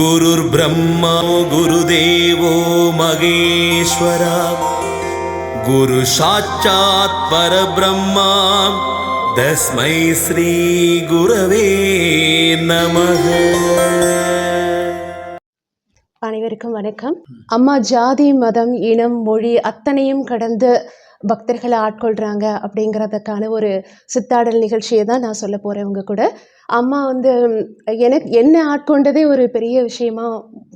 गुरुर्ब्रह्मा गुरुदेवो महेश्वरा गुरु साक्षात् परब्रह्मा तस्मै श्रीगुरवे नमः அனைவருக்கும் வணக்கம் அம்மா ஜாதி மதம் இனம் மொழி அத்தனையும் கடந்து பக்தர்களை ஆட்கொள்கிறாங்க அப்படிங்கிறதுக்கான ஒரு சித்தாடல் நிகழ்ச்சியை தான் நான் சொல்ல போகிறேன் உங்க கூட அம்மா வந்து எனக்கு என்ன ஆட்கொண்டதே ஒரு பெரிய விஷயமா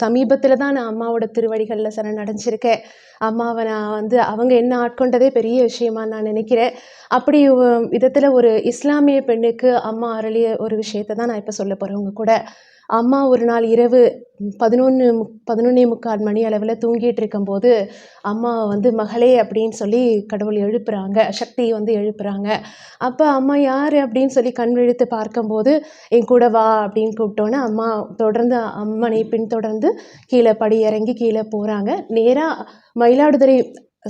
சமீபத்தில் தான் நான் அம்மாவோட திருவடிகளில் சரணடைஞ்சிருக்கேன் அம்மாவை நான் வந்து அவங்க என்ன ஆட்கொண்டதே பெரிய விஷயமா நான் நினைக்கிறேன். அப்படி விதத்தில் ஒரு இஸ்லாமிய பெண்ணுக்கு அம்மா அருளிய ஒரு விஷயத்தை தான் நான் இப்போ சொல்ல போகிறேன் உங்க கூட. அம்மா ஒரு நாள் இரவு பதினொன்று பதினொன்னே முக்கால் மணி அளவில் தூங்கிட்டு இருக்கும்போது அம்மா வந்து மகளே அப்படின்னு சொல்லி கடவுள் எழுப்புறாங்க சக்தி வந்து எழுப்புறாங்க. அப்போ அம்மா யார்? அப்படின்னு சொல்லி கண் விழித்து பார்க்கும்போது என் கூட வா அப்படின்னு கூப்பிட்டோன்னே அம்மா தொடர்ந்து அம்மனை பின்தொடர்ந்து கீழே படி இறங்கி கீழே போகிறாங்க நேராக மயிலாடுதுறை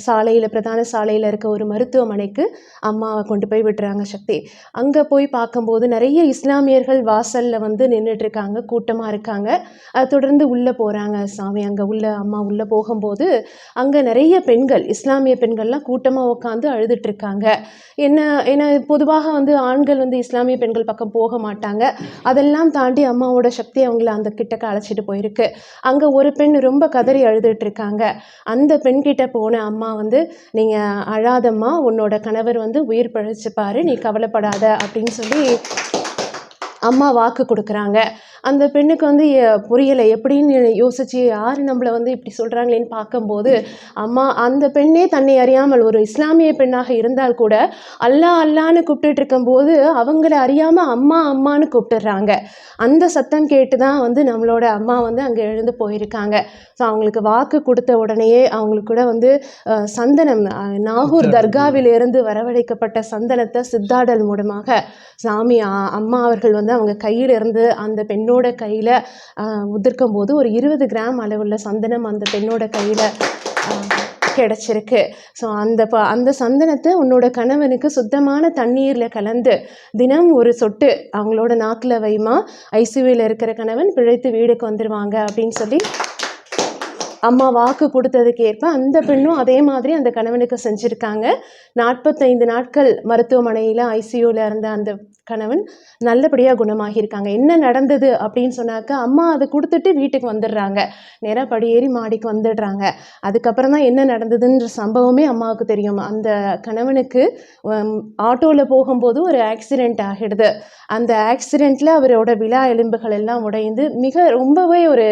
சாலையில் பிரதான சாலையில் இருக்க ஒரு மருத்துவமனைக்கு அம்மாவை கொண்டு போய் விட்டுறாங்க சக்தி. அங்கே போய் பார்க்கும்போது நிறைய இஸ்லாமியர்கள் வாசலில் வந்து நின்றுட்டுருக்காங்க கூட்டமாக இருக்காங்க. அதை தொடர்ந்து உள்ளே போகிறாங்க சாமி. அங்கே உள்ள அம்மா உள்ளே போகும்போது அங்கே நிறைய பெண்கள் இஸ்லாமிய பெண்கள்லாம் கூட்டமாக உட்காந்து அழுதுட்ருக்காங்க. என்ன ஏன்னா பொதுவாக வந்து ஆண்கள் வந்து இஸ்லாமிய பெண்கள் பக்கம் போக மாட்டாங்க. அதெல்லாம் தாண்டி அம்மாவோட சக்தி அவங்கள அந்த கிட்டக்க அழைச்சிட்டு போயிருக்கு. அங்கே ஒரு பெண் ரொம்ப கதறி அழுதுட்டு இருக்காங்க அந்த பெண்கிட்ட போன அம்மா வந்து நீங்கள் அழாதம்மா உன்னோட கணவர் வந்து உயிர் பிழைச்சிப்பாரு நீ கவலைப்படாத அப்படின்னு சொல்லி அம்மா வாக்கு கொடுக்குறாங்க. அந்த பெண்ணுக்கு வந்து புரியலை. எப்படின்னு யோசிச்சு யார் நம்மளை வந்து இப்படி சொல்கிறாங்களேன்னு பார்க்கும்போது அம்மா அந்த பெண்ணே தன்னை அறியாமல் ஒரு இஸ்லாமிய பெண்ணாக இருந்தால் கூட அல்லா அல்லான்னு கூப்பிட்டுட்டு இருக்கும்போது அவங்கள அறியாமல் அம்மா அம்மான்னு கூப்பிட்டுடுறாங்க அந்த சத்தம் கேட்டு தான் வந்து நம்மளோட அம்மா வந்து அங்கே எழுந்து போயிருக்காங்க. ஸோ அவங்களுக்கு வாக்கு கொடுத்த உடனேயே அவங்களுக்கு கூட வந்து சந்தனம் நாகூர் தர்காவிலிருந்து வரவழைக்கப்பட்ட சந்தனத்தை சித்தாடல் மூலமாக சாமி அம்மா அவர்கள் வந்து அவங்க கையிலிருந்து அந்த பெண்ணோட கையில் உதிர்க்கும் போது ஒரு இருபது கிராம் அளவுள்ள சந்தனம் அந்த பெண்ணோட கையில் கிடச்சிருக்கு. ஸோ அந்த ப அந்த சந்தனத்தை உன்னோட கணவனுக்கு சுத்தமான தண்ணீரில் கலந்து தினம் ஒரு சொட்டு அவங்களோட நாக்கில் வைமா ஐசியூவில் இருக்கிற கணவன் பிழைத்து வீடுக்கு வந்துடுவாங்க அப்படின்னு சொல்லி அம்மா வாக்கு கொடுத்ததுக்கு ஏற்ப அந்த பெண்ணும் அதே மாதிரி அந்த கணவனுக்கு செஞ்சுருக்காங்க. நாற்பத்தைந்து நாட்கள் மருத்துவமனையில் ஐசியூவில் இருந்த அந்த கணவன் நல்லபடியாக குணமாகியிருக்காங்க. என்ன நடந்தது அப்படின்னு சொன்னாக்க அம்மா அதை கொடுத்துட்டு வீட்டுக்கு வந்துடுறாங்க. நேராக படியேறி மாடிக்கு வந்துடுறாங்க. அதுக்கப்புறம் தான் என்ன நடந்ததுன்ற சம்பவமே அம்மாவுக்கு தெரியும். அந்த கணவனுக்கு ஆட்டோவில் போகும்போது ஒரு ஆக்சிடெண்ட் ஆகிடுது. அந்த ஆக்சிடெண்ட்டில் அவரோட விழா எலும்புகள் எல்லாம் உடைந்து மிக ரொம்பவே ஒரு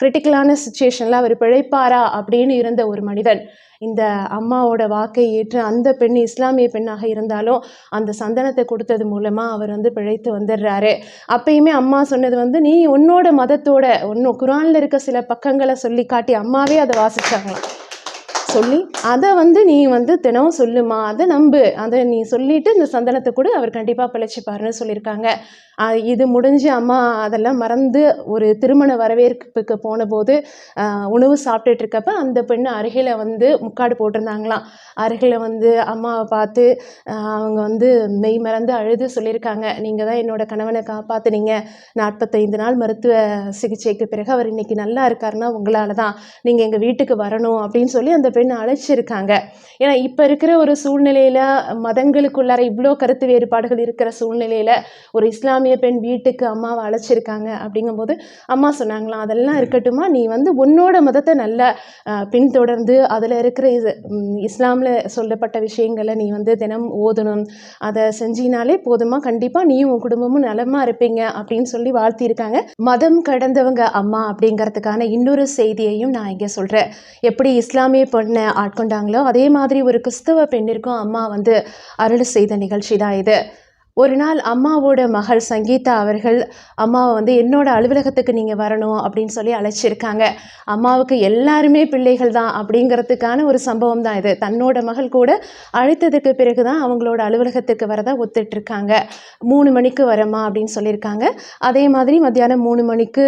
கிரிட்டிக்கலான சுச்சுவேஷனில் அவர் பிழைப்பாரா அப்படின்னு இருந்த ஒரு மனிதன். இந்த அம்மாவோட வாக்கை ஏற்று அந்த பெண் இஸ்லாமிய பெண்ணாக இருந்தாலும் அந்த சந்தனத்தை கொடுத்தது மூலமாக அவர் வந்து பிழைத்து வந்துடுறாரு. அப்பயுமே அம்மா சொன்னது வந்து நீ உன்னோட மதத்தோட ஒன்று குரானில் இருக்க சில பக்கங்களை சொல்லி காட்டி அம்மாவே அதை வாசித்தாங்களாம் சொல்லி அதை வந்து நீ வந்து தினமும் சொல்லுமா? அதை நம்பு. அதை நீ சொல்லிட்டு இந்த சந்தனத்தை கூட அவர் கண்டிப்பாக பிழைச்சிப்பாருன்னு சொல்லியிருக்காங்க. இது முடிஞ்சு அம்மா அதெல்லாம் மறந்து ஒரு திருமண வரவேற்புக்கு போனபோது உணவு சாப்பிட்டுட்டு இருக்கப்ப அந்த பெண் அருகில் வந்து முக்காடு போட்டிருந்தாங்களாம். அருகில் வந்து அம்மாவை பார்த்து அவங்க வந்து மெய் மறந்து அழுது சொல்லியிருக்காங்க. நீங்கள் தான் என்னோடய கணவனை காப்பாத்துனீங்க. நாற்பத்தைந்து நாள் மருத்துவ சிகிச்சைக்கு பிறகு அவர் இன்னைக்கு நல்லா இருக்காருன்னா உங்களால் தான். நீங்கள் எங்கள் வீட்டுக்கு வரணும் அப்படின்னு சொல்லி அந்த பெண் அழைச்சிருக்காங்க. ஏன்னா இப்போ இருக்கிற ஒரு சூழ்நிலையில் மதங்களுக்குள்ளார இவ்வளோ கருத்து வேறுபாடுகள் இருக்கிற சூழ்நிலையில் ஒரு இஸ்லாமிய பெண் வீட்டுக்கு அம்மாவை அழைச்சிருக்காங்க அப்படிங்கும்போது அம்மா சொன்னாங்களாம் அதெல்லாம் இருக்கட்டுமா நீ வந்து உன்னோட மதத்தை நல்லா பின்தொடர்ந்து அதில் இருக்கிற இது இஸ்லாமில் சொல்லப்பட்ட விஷயங்களை நீ வந்து தினம் ஓதணும். அதை செஞ்சினாலே போதுமா கண்டிப்பாக நீயும் உன் குடும்பமும் நலமா இருப்பீங்க அப்படின்னு சொல்லி வாழ்த்தியிருக்காங்க. மதம் கடந்தவங்க அம்மா அப்படிங்கிறதுக்கான இன்னொரு செய்தியையும் நான் இங்கே சொல்கிறேன் எப்படி இஸ்லாமிய பெண்ணை ஆட்கொண்டாங்களோ அதே மாதிரி ஒரு கிறிஸ்தவ பெண்ணிற்கும் அம்மா வந்து அருள் செய்த நிகழ்ச்சி தான் இது. ஒரு நாள் அம்மாவோட மகள் சங்கீதா அவர்கள் அம்மாவை வந்து என்னோட அலுவலகத்துக்கு நீங்கள் வரணும் அப்படின்னு சொல்லி அழைச்சிருக்காங்க. அம்மாவுக்கு எல்லாருமே பிள்ளைகள் தான் அப்படிங்கிறதுக்கான ஒரு சம்பவம் தான் இது. தன்னோட மகள் கூட அழைத்ததுக்கு பிறகு தான் அவங்களோட அலுவலகத்துக்கு வரதா ஒத்துட்ருக்காங்க மூணு மணிக்கு வரமா அப்படின்னு சொல்லியிருக்காங்க. அதே மாதிரி மத்தியானம் மூணு மணிக்கு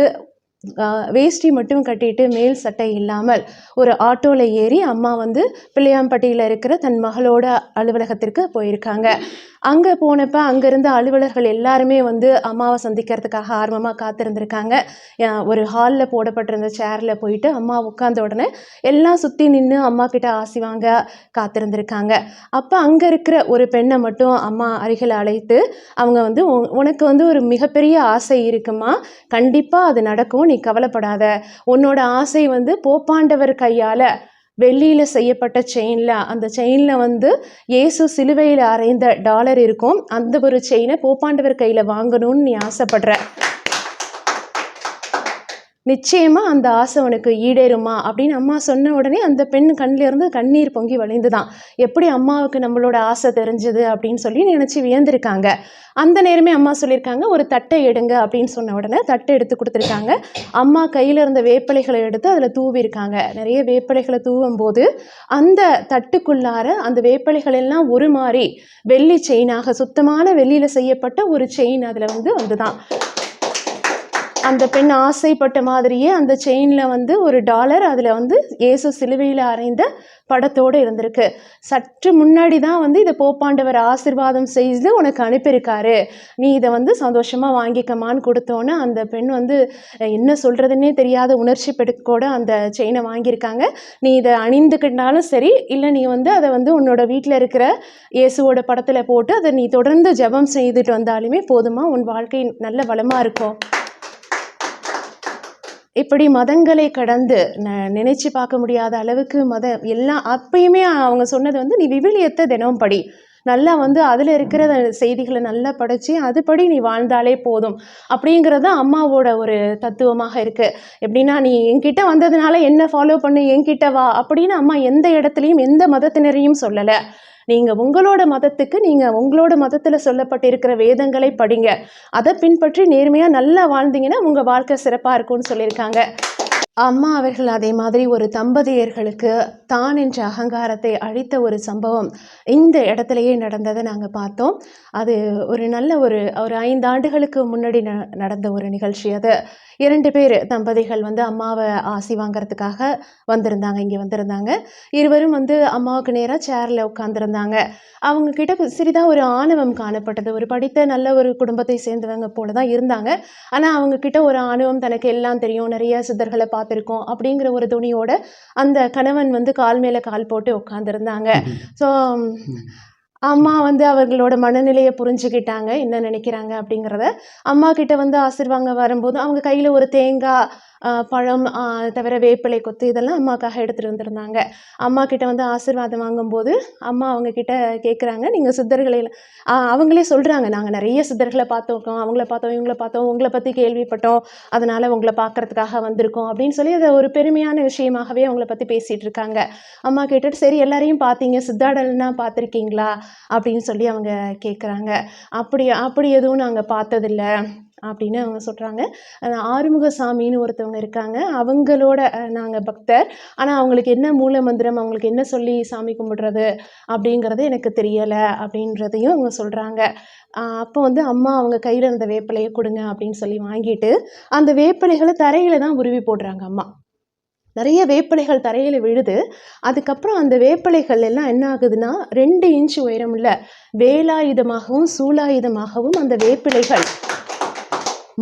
வேஷ்டி மட்டும் கட்டிட்டு மேல் சட்டை இல்லாமல் ஒரு ஆட்டோவில் ஏறி அம்மா வந்து பிள்ளையாம்பட்டியில் இருக்கிற தன் மகளோட அலுவலகத்திற்கு போயிருக்காங்க. அங்கே போனப்போ அங்கே இருந்த அலுவலர்கள் எல்லாருமே வந்து அம்மாவை சந்திக்கிறதுக்காக ஆர்வமாக காத்திருந்திருக்காங்க. ஒரு ஹாலில் போடப்பட்டிருந்த சேரில் போயிட்டு அம்மா உட்காந்த உடனே எல்லாம் சுற்றி நின்று அம்மா கிட்ட ஆசி வாங்க காத்திருந்திருக்காங்க. அப்போ அங்கே இருக்கிற ஒரு பெண்ணை மட்டும் அம்மா அருகில் அழைத்து அவங்க வந்து உனக்கு வந்து ஒரு மிகப்பெரிய ஆசை இருக்குமா? கண்டிப்பாக அது நடக்கும். நீ கவலைப்படாத. உன்னோட ஆசை வந்து போப்பாண்டவர் கையால் வெள்ளியில் செய்யப்பட்ட செயினில் அந்த செயினில் வந்து இயேசு சிலுவையில் அரைந்த டாலர் இருக்கும். அந்த ஒரு செயினை போப்பாண்டவர் கையில் வாங்கணும்னு நீ ஆசைப்படுற. நிச்சயமா அந்த ஆசை உனக்கு ஈடேறுமா? அப்படின்னு அம்மா சொன்ன உடனே அந்த பெண் கண்ணில் இருந்து கண்ணீர் பொங்கி வழிந்துதான் எப்படி அம்மாவுக்கு நம்மளோட ஆசை தெரிஞ்சது அப்படின்னு சொல்லி நினச்சி வியந்திருக்காங்க. அந்த நேரமே அம்மா சொல்லியிருக்காங்க ஒரு தட்டை எடுங்க அப்படின்னு சொன்ன உடனே தட்டை எடுத்து கொடுத்துருக்காங்க. அம்மா கையில் இருந்த வேப்பிலைகளை எடுத்து அதில் தூவியிருக்காங்க. நிறைய வேப்பிலைகளை தூவும் போது அந்த தட்டுக்குள்ளார அந்த வேப்பிலைகள் எல்லாம் ஒரு மாதிரி வெள்ளி செயினாக சுத்தமான வெள்ளியில் செய்யப்பட்ட ஒரு செயின் அதில் வந்து வந்துதான் அந்த பெண் ஆசைப்பட்ட மாதிரியே அந்த செயினில் வந்து ஒரு டாலர் அதில் வந்து இயேசு சிலுவையில் அறைந்த படத்தோடு இருந்திருக்கு. சற்று முன்னாடி தான் வந்து இதை போப்பாண்டவர் ஆசிர்வாதம் செய்து உனக்கு அனுப்பியிருக்காரு. நீ இதை வந்து சந்தோஷமாக வாங்கிக்கமான்னு கொடுத்தோன்னே அந்த பெண் வந்து என்ன சொல்கிறதுனே தெரியாத உணர்ச்சி பெடுக்கோட அந்த செயினை வாங்கியிருக்காங்க. நீ இதை அணிந்துக்கிட்டாலும் சரி இல்லை நீ வந்து அதை வந்து உன்னோட வீட்டில் இருக்கிற இயேசுவோட படத்தில் போட்டு அதை நீ தொடர்ந்து ஜெபம் செய்துட்டு வந்தாலுமே போதுமா? உன் வாழ்க்கை நல்ல வளமாக இருக்கும் இப்படி மதங்களை கடந்து ந நினைச்சு பார்க்க முடியாத அளவுக்கு மத எல்லாம் அப்பயுமே அவங்க சொன்னது வந்து நீ விவிலியத்தை தினம் படி. நல்லா வந்து அதில் இருக்கிற செய்திகளை நல்லா படித்து அதுபடி நீ வாழ்ந்தாலே போதும். அப்படிங்கிறது தான் அம்மாவோட ஒரு தத்துவமாக இருக்குது எப்படின்னா நீ என்கிட்ட வந்ததுனால என்ன ஃபாலோ பண்ணு என்கிட்ட வா. அப்படின்னு அம்மா எந்த இடத்துலையும் எந்த மதத்தினரையும் சொல்லலை. நீங்கள் உங்களோட மதத்துக்கு நீங்கள் உங்களோட மதத்தில் சொல்லப்பட்டிருக்கிற வேதங்களை படிங்க. அதை பின்பற்றி நேர்மையாக நல்லா வாழ்ந்தீங்கன்னா உங்கள் வாழ்க்கை சிறப்பாக இருக்கும்னு சொல்லியிருக்காங்க. அம்மா அவர்கள் அதே மாதிரி ஒரு தம்பதியர்களுக்கு தான் என்ற அகங்காரத்தை அழித்த ஒரு சம்பவம் இந்த இடத்துலையே நடந்ததை நாங்கள் பார்த்தோம். அது ஒரு நல்ல ஒரு ஒரு ஐந்து ஆண்டுகளுக்கு முன்னாடி ந நடந்த ஒரு நிகழ்ச்சி அது. இரண்டு பேர் தம்பதிகள் வந்து அம்மாவை ஆசி வாங்குறதுக்காக வந்திருந்தாங்க இங்கே வந்திருந்தாங்க. இருவரும் வந்து அம்மாவுக்கு நேராக சேரில் உட்காந்துருந்தாங்க அவங்க கிட்ட சிறிதாக ஒரு ஆணவம் காணப்பட்டது. ஒரு படித்த நல்ல ஒரு குடும்பத்தை சேர்ந்தவங்க போல தான் இருந்தாங்க. ஆனால் அவங்க கிட்ட ஒரு ஆணவம் தனக்கு எல்லாம் தெரியும். நிறைய சித்தர்களை பார்த்துருக்கோம் அப்படிங்கிற ஒரு துணியோட அந்த கணவன் வந்து கால் மேலே கால் போட்டு உட்காந்துருந்தாங்க ஸோ அம்மா வந்து அவர்களோட மனநிலையை புரிஞ்சுக்கிட்டாங்க. என்ன நினைக்கிறாங்க அப்படிங்கிறத அம்மா கிட்ட வந்து ஆசிர்வாங்க வரும்போது அவங்க கையில் ஒரு தேங்காய் பழம் தவிர வேப்பிலை கொத்து இதெல்லாம் அம்மாக்காக எடுத்துகிட்டு வந்திருந்தாங்க. அம்மா கிட்ட வந்து ஆசீர்வாதம் வாங்கும்போது அம்மா அவங்க கிட்ட கேட்குறாங்க நீங்கள் சித்தர்களை அவங்களே சொல்கிறாங்க நாங்கள் நிறைய சித்தர்களை பார்த்துருக்கோம். அவங்கள பார்த்தோம் இவங்கள பார்த்தோம் உங்களை பற்றி கேள்விப்பட்டோம். அதனால் உங்களை பார்க்கறதுக்காக வந்திருக்கோம் அப்படின்னு சொல்லி அதை ஒரு பெருமையான விஷயமாகவே அவங்கள பற்றி பேசிகிட்டு இருக்காங்க. அம்மா கேட்டுட்டு சரி எல்லாரையும் பார்த்தீங்க. சித்தாடல்னா பார்த்துருக்கீங்களா? அப்படின்னு சொல்லி அவங்க கேட்குறாங்க அப்படி அப்படி எதுவும் நாங்கள் பார்த்ததில்ல. அப்படின்னு அவங்க சொல்கிறாங்க ஆறுமுகசாமின்னு ஒருத்தவங்க இருக்காங்க. அவங்களோட நாங்கள் பக்தர். ஆனால் அவங்களுக்கு என்ன மூல மந்திரம் அவங்களுக்கு என்ன சொல்லி சாமி கும்பிடுறது அப்படிங்கிறது எனக்கு தெரியலை அப்படின்றதையும் அவங்க சொல்கிறாங்க அப்போ வந்து அம்மா அவங்க கையில் இருந்த வேப்பிலையை கொடுங்க அப்படின்னு சொல்லி வாங்கிட்டு அந்த வேப்பிலைகளை தரையில் தான் உருவி போடுறாங்க அம்மா. நிறைய வேப்பிலைகள் தரையில் விழுது. அதுக்கப்புறம் அந்த வேப்பிலைகள் எல்லாம் என்ன ஆகுதுன்னா ரெண்டு இன்ச் உயரமுள்ள வேலாயுதமாகவும் சூலாயுதமாகவும் அந்த வேப்பிலைகள்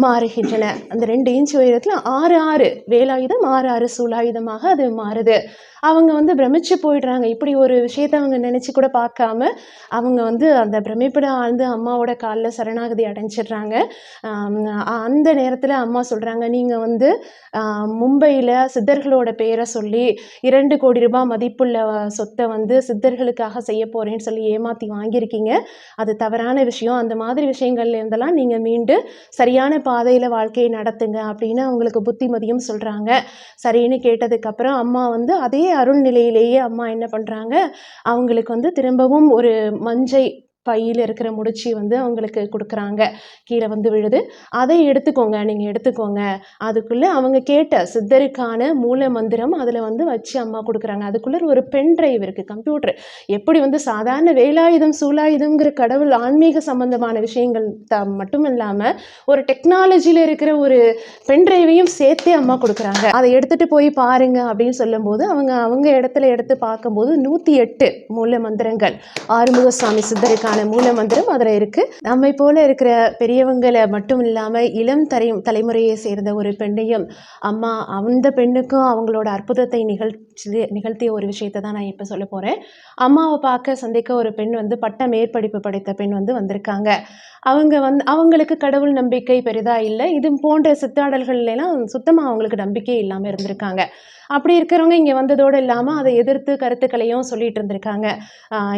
மாறுகின்றன. அந்த ரெண்டு இன்ச் உயரத்தில் ஆறு ஆறு வேலாயுதம் ஆறு ஆறு சூலாயுதமாக அது மாறுது. அவங்க வந்து பிரமிச்சு போயிடுறாங்க. இப்படி ஒரு விஷயத்தை அவங்க நினச்சி கூட பார்க்காம அவங்க வந்து அந்த பிரமிப்பிட ஆழ்ந்து அம்மாவோட காலில் சரணாகதி அடைஞ்சிடுறாங்க. அந்த நேரத்தில் அம்மா சொல்கிறாங்க நீங்கள் வந்து மும்பையில் சித்தர்களோட பேரை சொல்லி இரண்டு கோடி ரூபாய் மதிப்புள்ள சொத்தை வந்து சித்தர்களுக்காக செய்ய போகிறேன்னு சொல்லி ஏமாற்றி வாங்கியிருக்கீங்க. அது தவறான விஷயம். அந்த மாதிரி விஷயங்கள்லேருந்தெல்லாம் நீங்கள் மீண்டு சரியான பாதையில் வாழ்க்கையை நடத்துங்க அப்படின்னு அவங்களுக்கு புத்திமதியும் சொல்கிறாங்க சரின்னு கேட்டதுக்கப்புறம் அம்மா வந்து அதே அருள் நிலையிலேயே அம்மா என்ன பண்ணுறாங்க அவங்களுக்கு வந்து திரும்பவும் ஒரு மஞ்சை பையில் இருக்கிற முடிச்சி வந்து அவங்களுக்கு கொடுக்குறாங்க. கீழே வந்து விழுது. அதை எடுத்துக்கோங்க. நீங்கள் எடுத்துக்கோங்க. அதுக்குள்ளே அவங்க கேட்ட சித்தருக்கான மூல மந்திரம் அதில் வந்து வச்சு அம்மா கொடுக்குறாங்க. அதுக்குள்ளே ஒரு பென் டிரைவ் இருக்குது கம்ப்யூட்டர் எப்படி வந்து சாதாரண வேலாயுதம் சூலாயுதம்ங்கிற கடவுள் ஆன்மீக சம்பந்தமான விஷயங்கள் த மட்டும் இல்லாமல் ஒரு டெக்னாலஜியில் இருக்கிற ஒரு பென் டிரைவையும் சேர்த்தே அம்மா கொடுக்குறாங்க. அதை எடுத்துகிட்டு போய் பாருங்க அப்படின்னு சொல்லும்போது அவங்க அவங்க இடத்துல எடுத்து பார்க்கும்போது நூற்றி எட்டு மூல மந்திரங்கள். ஆறுமுகசாமி சித்தருக்கான அதுக்கான மூல மந்திரம் அதில் இருக்குது நம்மை போல இருக்கிற பெரியவங்களை மட்டும் இல்லாமல் இளம் தலை தலைமுறையை சேர்ந்த ஒரு பெண்ணையும் அம்மா அந்த பெண்ணுக்கும் அவங்களோட அற்புதத்தை நிகழ்ச்சி நிகழ்த்திய ஒரு விஷயத்தை தான் நான் இப்போ சொல்ல போகிறேன் அம்மாவை பார்க்க சந்திக்க ஒரு பெண் வந்து பட்ட மேற்படிப்பு படித்த பெண் வந்து வந்திருக்காங்க. அவங்க வந்து அவங்களுக்கு கடவுள் நம்பிக்கை பெரிதாக இல்லை இது போன்ற சித்தாடல்கள்லாம் சுத்தமாக அவங்களுக்கு நம்பிக்கையே இல்லாமல் இருந்திருக்காங்க. அப்படி இருக்கிறவங்க இங்கே வந்ததோடு இல்லாமல் அதை எதிர்த்து கருத்துக்களையும் சொல்லிட்டு இருந்திருக்காங்க.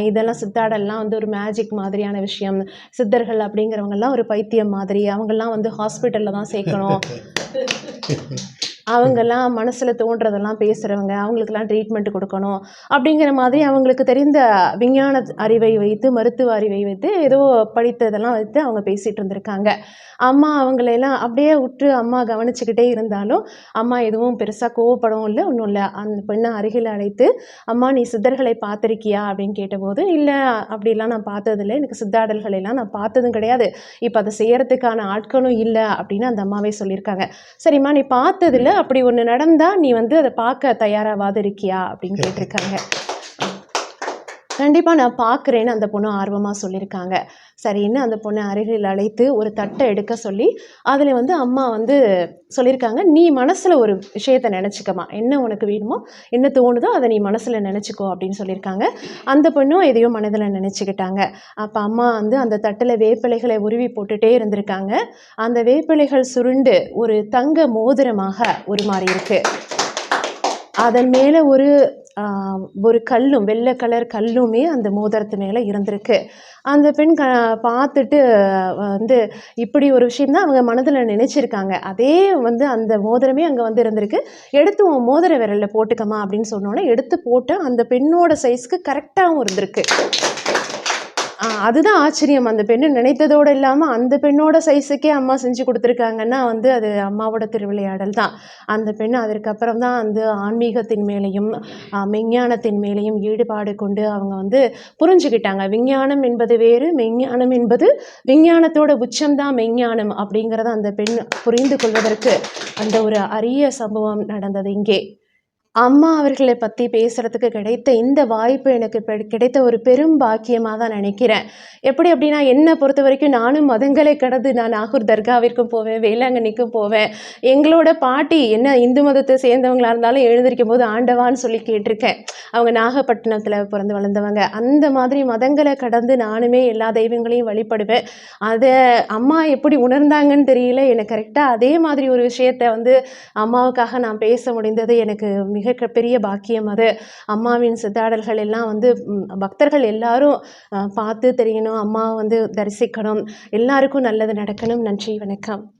இதெல்லாம் சித்தாடல்லாம் வந்து ஒரு மேஜிக் மாதிரியான விஷயம். சித்தர்கள் அப்படிங்கிறவங்கெல்லாம் ஒரு பைத்தியம் மாதிரி. அவங்கெல்லாம் வந்து ஹாஸ்பிட்டலில் தான் சேர்க்கணும். அவங்கெல்லாம் மனசில் தோன்றதெல்லாம் பேசுகிறவங்க அவங்களுக்கெல்லாம் ட்ரீட்மெண்ட் கொடுக்கணும் அப்படிங்கிற மாதிரி அவங்களுக்கு தெரிந்த விஞ்ஞான அறிவை வைத்து மருத்துவ அறிவை வைத்து ஏதோ படித்ததெல்லாம் வைத்து அவங்க பேசிகிட்டு இருந்திருக்காங்க. அம்மா அவங்களையெல்லாம் அப்படியே விட்டு அம்மா கவனிச்சுக்கிட்டே இருந்தாலும் அம்மா எதுவும் பெருசாக கோவப்படவும் இல்லை ஒன்றும் இல்லை. அந்த பெண்ணை அருகில் அழைத்து அம்மா நீ சித்தர்களை பார்த்துருக்கியா? அப்படின்னு கேட்டபோது இல்லை அப்படிலாம் நான் பார்த்ததில்லை. எனக்கு சித்தாடல்களை எல்லாம் நான் பார்த்ததும் கிடையாது. இப்போ அதை செய்கிறதுக்கான ஆட்களும் இல்லை. அப்படின்னு அந்த அம்மாவே சொல்லியிருக்காங்க. சரிம்மா நீ பார்த்ததில்ல. அப்படி ஒன்று நடந்தால் நீ வந்து அதை பார்க்க தயாராகாது இருக்கியா அப்படின்னு கேட்டிருக்காங்க. கண்டிப்பாக நான் பார்க்குறேன்னு அந்த பொண்ணு ஆர்வமாக சொல்லியிருக்காங்க. சரின்னு அந்த பொண்ணை அருகில் அழைத்து ஒரு தட்டை எடுக்க சொல்லி அதில் வந்து அம்மா வந்து சொல்லியிருக்காங்க நீ மனசில் ஒரு விஷயத்தை நினச்சிக்கமா என்ன உனக்கு வேணுமோ என்ன தோணுதோ அதை நீ மனசில் நினச்சிக்கோ அப்படின்னு சொல்லியிருக்காங்க. அந்த பொண்ணும் எதையோ மனதில் நினச்சிக்கிட்டாங்க. அப்போ அம்மா வந்து அந்த தட்டில் வேப்பிலைகளை உருவி போட்டுகிட்டே இருந்திருக்காங்க. அந்த வேப்பிலைகள் சுருண்டு ஒரு தங்க மோதிரமாக உருமாறி இருக்குது அதன் மேலே ஒரு ஒரு கல்லும் வெள்ளை கலர் கல்லுமே அந்த மோதிரத்து மேலே இருந்திருக்கு. அந்த பெண் க பார்த்துட்டு வந்து இப்படி ஒரு விஷயம் தான் அவங்க மனதில் நினச்சிருக்காங்க. அதே வந்து அந்த மோதிரமே அங்கே வந்து இருந்திருக்கு. எடுத்து உன் மோதிர விரலில் போட்டுக்கமா அப்படின்னு சொன்னோன்னே எடுத்து போட்டு அந்த பெண்ணோட சைஸ்க்கு கரெக்டாகவும் இருந்திருக்கு. அதுதான் ஆச்சரியம். அந்த பெண்ணு நினைத்ததோடு இல்லாமல் அந்த பெண்ணோட சைஸுக்கே அம்மா செஞ்சு கொடுத்துருக்காங்கன்னா வந்து அது அம்மாவோட திருவிளையாடல் தான். அந்த பெண் அதற்கப்புறம் தான் வந்து ஆன்மீகத்தின் மேலேயும் மெஞ்ஞானத்தின் மேலேயும் ஈடுபாடு கொண்டு அவங்க வந்து புரிஞ்சுக்கிட்டாங்க. விஞ்ஞானம் என்பது வேறு மெஞ்ஞானம் என்பது விஞ்ஞானத்தோட உச்சம்தான் மெஞ்ஞானம் அப்படிங்கிறத அந்த பெண் புரிந்து கொள்வதற்கு அந்த ஒரு அரிய சம்பவம் நடந்தது இங்கே. அம்மா அவர்களை பற்றி பேசுகிறதுக்கு கிடைத்த இந்த வாய்ப்பு எனக்கு பெ- கிடைத்த ஒரு பெரும் பாக்கியமாக தான் நினைக்கிறேன். எப்படி அப்படின்னா என்னை பொறுத்த வரைக்கும் நானும் மதங்களை கடந்து நான் நாகூர் தர்காவிற்கும் போவேன் வேளாங்கண்ணிக்கும் போவேன். எங்களோட பாட்டி என்ன இந்து மதத்தை சேர்ந்தவங்களாக இருந்தாலும் எழுந்திருக்கும் போது ஆண்டவான்னு சொல்லி கேட்டிருக்கேன். அவங்க நாகப்பட்டினத்தில் பிறந்து வளர்ந்தவங்க. அந்த மாதிரி மதங்களை கடந்து நானுமே எல்லா தெய்வங்களையும் வழிபடுவேன். அதை அம்மா எப்படி உணர்ந்தாங்கன்னு தெரியல. எனக்கு கரெக்டாக அதே மாதிரி ஒரு விஷயத்தை வந்து அம்மாவுக்காக நான் பேச முடிந்தது எனக்கு மிக க- பெரிய பாக்கியம் அது. அம்மாவின் சித்தாடல்கள் எல்லாம் வந்து பக்தர்கள் எல்லாரும் பார்த்து தெரியணும். அம்மாவை வந்து தரிசிக்கணும். எல்லாருக்கும் நல்லது நடக்கணும். நன்றி வணக்கம்.